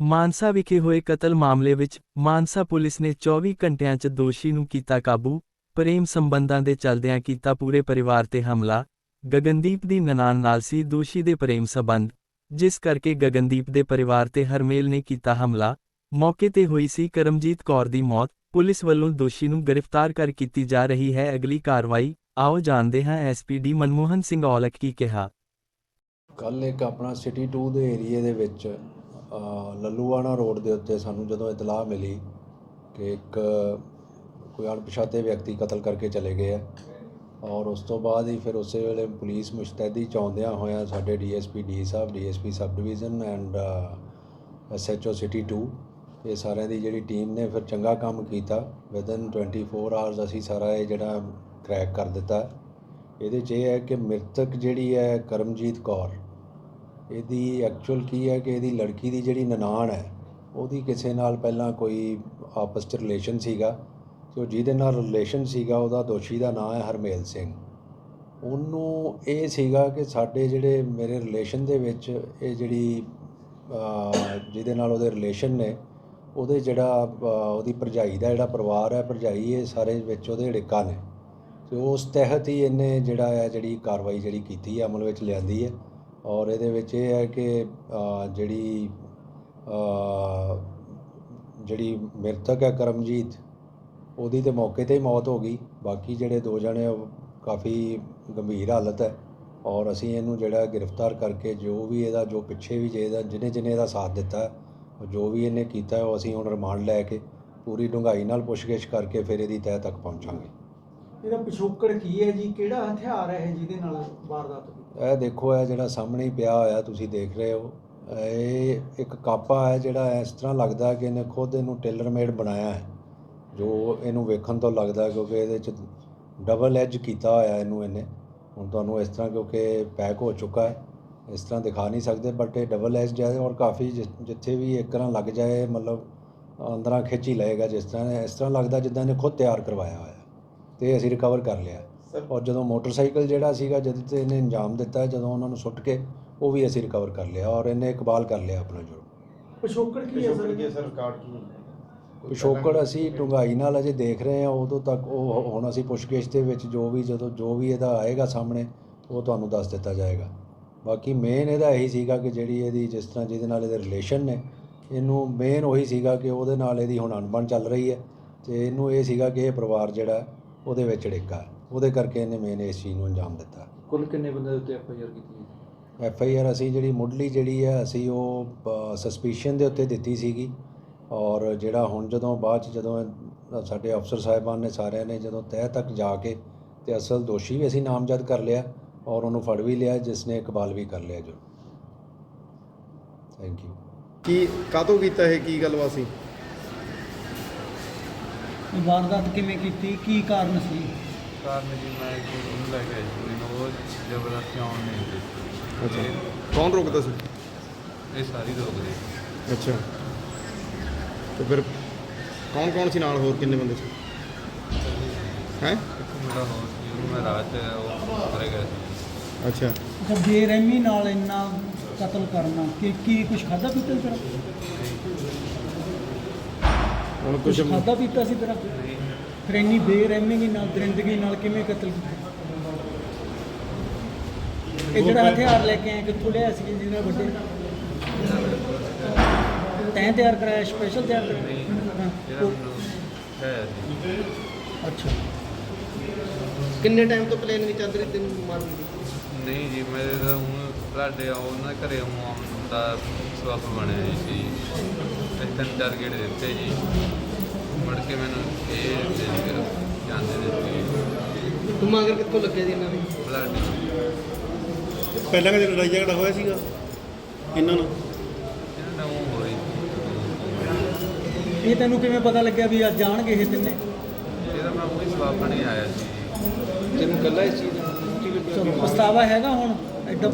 ਮਾਨਸਾ ਵਿਖੇ ਹੋਏ ਕਤਲ ਮਾਮਲੇ ਵਿੱਚ ਮਾਨਸਾ ਪੁਲਿਸ ਨੇ 24 ਘੰਟਿਆਂ 'ਚ ਦੋਸ਼ੀ ਨੂੰ ਕੀਤਾ ਕਾਬੂ, ਪ੍ਰੇਮ ਸੰਬੰਧਾਂ ਦੇ ਚੱਲਦਿਆਂ ਕੀਤਾ ਪੂਰੇ ਪਰਿਵਾਰ ਤੇ ਹਮਲਾ, ਗਗਨਦੀਪ ਦੀ ਨਨਾਣ ਨਾਲ ਸੀ ਦੋਸ਼ੀ ਦੇ ਪ੍ਰੇਮ ਸੰਬੰਧ, ਜਿਸ ਕਰਕੇ ਗਗਨਦੀਪ ਦੇ ਪਰਿਵਾਰ ਤੇ ਹਰਮੇਲ ਨੇ ਕੀਤਾ ਹਮਲਾ, ਮੌਕੇ ਤੇ ਹੋਈ ਸੀ ਕਰਮਜੀਤ ਕੌਰ ਦੀ ਮੌਤ, ਪੁਲਿਸ ਵੱਲੋਂ ਦੋਸ਼ੀ ਨੂੰ ਗ੍ਰਿਫਤਾਰ ਕਰ ਕੀਤੀ ਜਾ ਰਹੀ ਹੈ, ਅਗਲੀ ਕਾਰਵਾਈ, ਆਓ ਜਾਣਦੇ ਹਾਂ ਐਸਪੀਡੀ ਮਨਮੋਹਨ ਸਿੰਘ ਔਲਖ ਕੀ ਕਿਹਾ। ਕੱਲ ਇੱਕ ਆਪਣਾ ਸਿਟੀ 2 ਦੇ ਏਰੀਏ ਦੇ ਵਿੱਚ ਲੱਲੂਆਣਾ ਰੋਡ ਦੇ ਉੱਤੇ ਸਾਨੂੰ ਜਦੋਂ ਇਤਲਾਹ ਮਿਲੀ ਕਿ ਇੱਕ ਕੋਈ ਅਣਪਛਾਤੇ ਵਿਅਕਤੀ ਕਤਲ ਕਰਕੇ ਚਲੇ ਗਏ ਆ ਔਰ ਉਸ ਤੋਂ ਬਾਅਦ ਹੀ ਫਿਰ ਉਸੇ ਵੇਲੇ ਪੁਲਿਸ ਮੁਸ਼ਤੈਦੀ ਚਾਉਂਦਿਆਂ ਹੋਇਆਂ ਸਾਡੇ DSP D Sahib, DSP sub division and SHO city 2 ਇਹ ਸਾਰਿਆਂ ਦੀ ਜਿਹੜੀ ਟੀਮ ਨੇ ਫਿਰ ਚੰਗਾ ਕੰਮ ਕੀਤਾ। ਵਿਦਨ 24 ਆਵਰਸ ਅਸੀਂ ਸਾਰਾ ਇਹ ਜਿਹੜਾ ਕਰੈਕ ਕਰ ਦਿੱਤਾ। ਇਹਦੇ 'ਚ ਇਹ ਹੈ ਕਿ ਮ੍ਰਿਤਕ ਜਿਹੜੀ ਹੈ ਕਰਮਜੀਤ ਕੌਰ ਇਹਦੀ ਐਕਚੁਅਲ ਕੀ ਹੈ ਕਿ ਇਹਦੀ ਲੜਕੀ ਦੀ ਜਿਹੜੀ ਨਨਾਣ ਹੈ, ਉਹਦੀ ਕਿਸੇ ਨਾਲ ਪਹਿਲਾਂ ਕੋਈ ਆਪਸ 'ਚ ਰਿਲੇਸ਼ਨ ਸੀਗਾ ਤੇ ਜਿਹਦੇ ਨਾਲ ਰਿਲੇਸ਼ਨ ਸੀਗਾ, ਉਹਦਾ ਦੋਸ਼ੀ ਦਾ ਨਾਮ ਹੈ ਹਰਮੇਲ ਸਿੰਘ। ਉਹਨੂੰ ਇਹ ਸੀਗਾ ਕਿ ਸਾਡੇ ਜਿਹੜੇ ਮੇਰੇ ਰਿਲੇਸ਼ਨ ਦੇ ਵਿੱਚ ਇਹ ਜਿਹੜੀ ਜਿਹਦੇ ਨਾਲ ਉਹਦੇ ਰਿਲੇਸ਼ਨ ਨੇ, ਉਹਦੇ ਜਿਹੜਾ ਉਹਦੀ ਭਰਜਾਈ ਦਾ ਜਿਹੜਾ ਪਰਿਵਾਰ ਹੈ, ਭਰਜਾਈ ਇਹ ਸਾਰੇ ਵਿੱਚ ਉਹਦੇ ੜਿੱਕਾ ਨੇ। ਤੇ ਉਸ ਤਹਿਤ ਹੀ ਇਹਨੇ ਜਿਹੜਾ ਹੈ ਜਿਹੜੀ ਕਾਰਵਾਈ ਜਿਹੜੀ ਕੀਤੀ ਹੈ, ਅਮਲ ਵਿੱਚ ਲਿਆਂਦੀ ਹੈ। ਔਰ ਇਹਦੇ ਵਿੱਚ ਇਹ ਹੈ ਕਿ ਜਿਹੜੀ ਜਿਹੜੀ ਮ੍ਰਿਤਕ ਹੈ ਕਰਮਜੀਤ, ਉਹਦੀ ਤੇ ਮੌਕੇ ਤੇ ਹੀ ਮੌਤ ਹੋ ਗਈ। ਬਾਕੀ ਜਿਹੜੇ ਦੋ ਜਣੇ ਉਹ ਕਾਫੀ ਗੰਭੀਰ ਹਾਲਤ ਹੈ। ਔਰ ਅਸੀਂ ਇਹਨੂੰ ਜਿਹੜਾ ਗ੍ਰਿਫਤਾਰ ਕਰਕੇ ਜੋ ਵੀ ਇਹਦਾ, ਜੋ ਪਿੱਛੇ ਵੀ ਜੇ ਇਹਦਾ ਜਿਹਨੇ ਜਿਹਨੇ ਇਹਦਾ ਸਾਥ ਦਿੱਤਾ, ਜੋ ਵੀ ਇਹਨੇ ਕੀਤਾ, ਉਹ ਅਸੀਂ ਹੁਣ ਰਿਮਾਂਡ ਲੈ ਕੇ ਪੂਰੀ ਡੂੰਘਾਈ ਨਾਲ ਪੁੱਛਗਿੱਛ ਕਰਕੇ ਫਿਰ ਇਹਦੀ ਤਹਿ ਤੱਕ ਪਹੁੰਚਾਂਗੇ। ਇਹਦਾ ਪਿਛੋਕੜ ਕੀ ਹੈ ਜੀ? ਕਿਹੜਾ ਹਥਿਆਰ ਹੈ ਇਹ ਜਿਹਦੇ ਨਾਲ ਵਾਰਦਾਤ ਹੋਈ? ਇਹ ਦੇਖੋ, ਇਹ ਜਿਹੜਾ ਸਾਹਮਣੇ ਹੀ ਪਿਆ ਹੋਇਆ, ਤੁਸੀਂ ਦੇਖ ਰਹੇ ਹੋ। ਇਹ ਇੱਕ ਕਾਪਾ ਹੈ ਜਿਹੜਾ ਇਸ ਤਰ੍ਹਾਂ ਲੱਗਦਾ ਕਿ ਇਹਨੇ ਖੁਦ ਇਹਨੂੰ ਟੇਲਰ ਮੇਡ ਬਣਾਇਆ ਹੈ। ਜੋ ਇਹਨੂੰ ਵੇਖਣ ਤੋਂ ਲੱਗਦਾ ਕਿਉਂਕਿ ਇਹਦੇ ਚ ਡਬਲ ਐਜ ਕੀਤਾ ਹੋਇਆ ਇਹਨੂੰ ਇਹਨੇ। ਹੁਣ ਤੁਹਾਨੂੰ ਇਸ ਤਰ੍ਹਾਂ ਕਿਉਂਕਿ ਪੈਕ ਹੋ ਚੁੱਕਾ ਹੈ, ਇਸ ਤਰ੍ਹਾਂ ਦਿਖਾ ਨਹੀਂ ਸਕਦੇ ਬਟ ਇਹ ਡਬਲ ਐਜ ਹੈ ਔਰ ਕਾਫੀ ਜਿ- ਜਿੱਥੇ ਵੀ ਇੱਕ ਤਰ੍ਹਾਂ ਲੱਗ ਜਾਏ, ਮਤਲਬ ਅੰਦਰਾਂ ਖਿੱਚੀ ਲਏਗਾ ਜਿਸ ਤਰ੍ਹਾਂ, ਇਸ ਤਰ੍ਹਾਂ ਲੱਗਦਾ ਜਿੱਦਾਂ ਇਹਨੇ ਖੁਦ ਤਿਆਰ ਕਰਵਾਇਆ ਹੋਇਆ। ਤੇ ਅਸੀਂ ਰਿਕਵਰ ਕਰ ਲਿਆ। ਔਰ ਜਦੋਂ ਮੋਟਰਸਾਈਕਲ ਜਿਹੜਾ ਸੀਗਾ ਜਦ ਤੇ ਇਹਨੇ ਅੰਜਾਮ ਦਿੱਤਾ ਜਦੋਂ ਉਹਨਾਂ ਨੂੰ ਸੁੱਟ ਕੇ ਉਹ ਵੀ ਅਸੀਂ ਰਿਕਵਰ ਕਰ ਲਿਆ ਔਰ ਇਹਨੇ ਇਕਬਾਲ ਕਰ ਲਿਆ ਆਪਣਾ ਜੁਰਮ ਪਿਛੋਕੜ ਕੀ ਹੈ ਸਰ? ਸਰ? ਰਿਕਾਰਡ ਕੀ ਹੈ ਪਿਛੋਕੜ ਅਸੀਂ ਡੂੰਘਾਈ ਨਾਲ ਅਜੇ ਦੇਖ ਰਹੇ ਹਾਂ ਉਦੋਂ ਤੱਕ ਉਹ ਹੁਣ ਅਸੀਂ ਪੁੱਛਗਿੱਛ ਦੇ ਵਿੱਚ ਜੋ ਵੀ ਜਦੋਂ ਜੋ ਵੀ ਇਹਦਾ ਆਏਗਾ ਸਾਹਮਣੇ ਉਹ ਤੁਹਾਨੂੰ ਦੱਸ ਦਿੱਤਾ ਜਾਏਗਾ। ਬਾਕੀ ਮੇਨ ਇਹਦਾ ਇਹੀ ਸੀਗਾ ਕਿ ਜਿਹੜੀ ਇਹਦੀ ਜਿਸ ਤਰ੍ਹਾਂ ਜਿਹਦੇ ਨਾਲ ਇਹਦੇ ਰਿਲੇਸ਼ਨ ਨੇ ਇਹਨੂੰ ਮੇਨ ਉਹੀ ਸੀਗਾ ਕਿ ਉਹਦੇ ਨਾਲ ਇਹਦੀ ਹੁਣ ਅਣਬਣ ਚੱਲ ਰਹੀ ਹੈ ਤੇ ਇਹਨੂੰ ਇਹ ਸੀਗਾ ਕਿ ਇਹ ਪਰਿਵਾਰ ਜਿਹੜਾ ਉਹਦੇ ਵਿੱਚ ੜਿੱਕਾ ਹੈ। ਉਹਦੇ ਕਰਕੇ ਇਹਨੇ ਮੇਨ ਇਸ ਚੀਜ਼ ਨੂੰ ਅੰਜਾਮ ਦਿੱਤਾ। ਕੁੱਲ ਕਿੰਨੇ ਬੰਦੇ ਦੇ ਉੱਤੇ ਐਫ ਆਈ ਆਰ ਕੀਤੀ ਹੈ ਐਫ ਆਈ ਆਰ ਅਸੀਂ ਜਿਹੜੀ ਮੁੱਢਲੀ ਜਿਹੜੀ ਹੈ ਅਸੀਂ ਉਹ ਸਸਪੀਸ਼ਨ ਦੇ ਉੱਤੇ ਦਿੱਤੀ ਸੀਗੀ। ਔਰ ਜਿਹੜਾ ਹੁਣ ਜਦੋਂ ਬਾਅਦ ਚ ਜਦੋਂ ਸਾਡੇ ਅਫਸਰ ਸਾਹਿਬਾਨ ਨੇ ਸਾਰਿਆਂ ਨੇ ਜਦੋਂ ਤਹਿ ਤੱਕ ਜਾ ਕੇ ਤੇ ਅਸਲ ਦੋਸ਼ੀ ਵੀ ਅਸੀਂ ਨਾਮਜ਼ਦ ਕਰ ਲਿਆ ਔਰ ਉਹਨੂੰ ਫੜ ਵੀ ਲਿਆ ਜਿਸ ਨੇ ਇਕਬਾਲ ਵੀ ਕਰ ਲਿਆ ਜੋ। ਥੈਂਕ ਯੂ ਕੀ ਕਾਤੋਂ ਕੀਤਾ ਇਹ? ਕੀ ਗੱਲਬਾਤ ਸੀ? ਵਾਰਦਾਤ ਕਿਵੇਂ ਕੀਤੀ? ਕੀ ਕਾਰਨ ਸੀ? ਕਾਰਨ ਜੀ ਮੈਂ ਇੱਕ ਉਹਨੂੰ ਲੈ ਕੇ ਆਈ ਸੀ ਮੈਨੂੰ ਉਹ ਜ਼ਬਰਦਸਤੀ ਆਉਣ ਨਹੀਂ ਦਿੱਤੀ। ਅੱਛਾ। ਕੌਣ ਰੋਕਦਾ ਸੀ? ਇਹ ਸਾਰੀ ਰੋਕ ਗਈ ਅੱਛਾ। ਤੇ ਫਿਰ ਕੌਣ ਕੌਣ ਸੀ ਨਾਲ ਹੋਰ ਕਿੰਨੇ ਬੰਦੇ ਸੀ? ਹੈ? ਇੱਕ ਮੁੰਡਾ ਹੋਰ ਸੀ ਉਹਨੂੰ ਮੈਂ ਰਾਤ ਉਹ ਕਰੇ ਗਿਆ ਸੀ। ਅੱਛਾ। ਅੱਛਾ ਬੇਰਹਿਮੀ ਨਾਲ ਇੰਨਾ ਕਤਲ ਕਰਨਾ ਕੀ ਕੀ ਕੁਝ ਖਾਦਾ ਪੀਤਾ ਸੀ ਤੇਰਾ ਹੁਣ ਕੁਝ ਖਾਦਾ ਪੀਤਾ ਸੀ ਤੇਰਾ? ਫਿਰ ਇੰਨੀ ਬੇਰਹਿਮੀ ਨਾਲ ਦਰਿੰਦਗੀ ਨਾਲ ਕਿਵੇਂ ਕਤਲ ਕੀਤਾ? ਇਹ ਜਿਹੜਾ ਹਥਿਆਰ ਲੈ ਕੇ ਆਏ ਕਿੱਥੋਂ ਲਿਆ ਸੀ ਜਿਹਦੇ ਨਾਲ ਵੱਡੇ? ਤੈਂ ਤਿਆਰ ਕਰਾਇਆ ਸਪੈਸ਼ਲ ਤਿਆਰ ਕਰਾਇਆ? ਹਾਂ, ਅੱਛਾ। ਕਿੰਨੇ ਟਾਈਮ ਤੋਂ ਪਲੇਨ ਵਿੱਚ ਚੱਲ ਰਹੀ ਤੈਨੂੰ ਮਾਰਨ ਦੀ ਨਹੀਂ ਜੀ ਮੈਂ ਤਾਂ ਹੁਣ ਤੁਹਾਡੇ ਉਹਨਾਂ ਦੇ ਘਰੇ ਆਉਣ ਦਾ ਸਬਬ ਬਣਿਆ ਜੀ ਸੀ ਤਿੰਨ ਚਾਰ ਗੇੜੇ ਦਿੱਤੇ ਜੀ। ਮੁੜ ਕੇ ਮੈਨੂੰ ਇਹ ਦੇ ਕੇ ਜਾਂਦੇ ਨੇ ਜੀ। ਤੂੰ ਮਗਰ ਕਿੱਥੋਂ ਲੱਗਿਆ ਸੀ ਇਹਨਾਂ ਦੇ? ਬਲੱਡ ਪਹਿਲਾਂ ਕਦੇ ਲੜਾਈ ਝਗੜਾ ਹੋਇਆ ਸੀਗਾ? ਇਹਨਾਂ ਨਾਲ? ਇਹਨਾਂ ਦਾ ਉਹ ਹੋ ਰਹੀ ਇਹ ਤੈਨੂੰ ਕਿਵੇਂ ਪਤਾ ਲੱਗਿਆ ਵੀ ਅੱਜ ਜਾਣਗੇ ਇਹ ਤਿੰਨੇ? ਇਹਦਾ ਮੈਂ ਉਹੀ ਸਬਬ ਨਹੀਂ ਆਇਆ ਸੀ ਤੈਨੂੰ ਕੱਲਾ ਇਸ ਚੀਜ਼ ਦਾ ਪਛਤਾਵਾ ਹੈਗਾ ਹੁਣ? ਐਡਾ